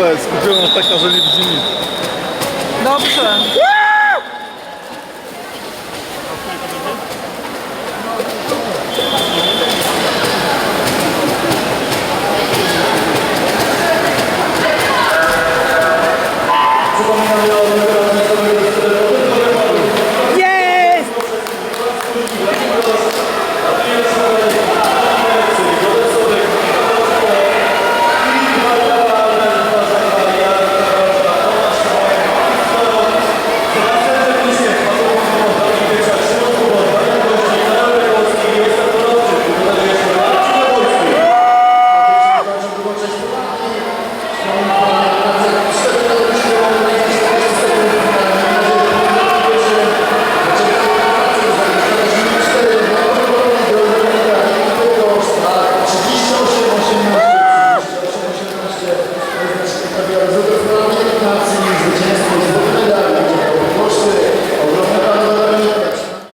ogóle skupiona taka, że nie widzi nic. Dobrze. Е, задоволення нації звичайно.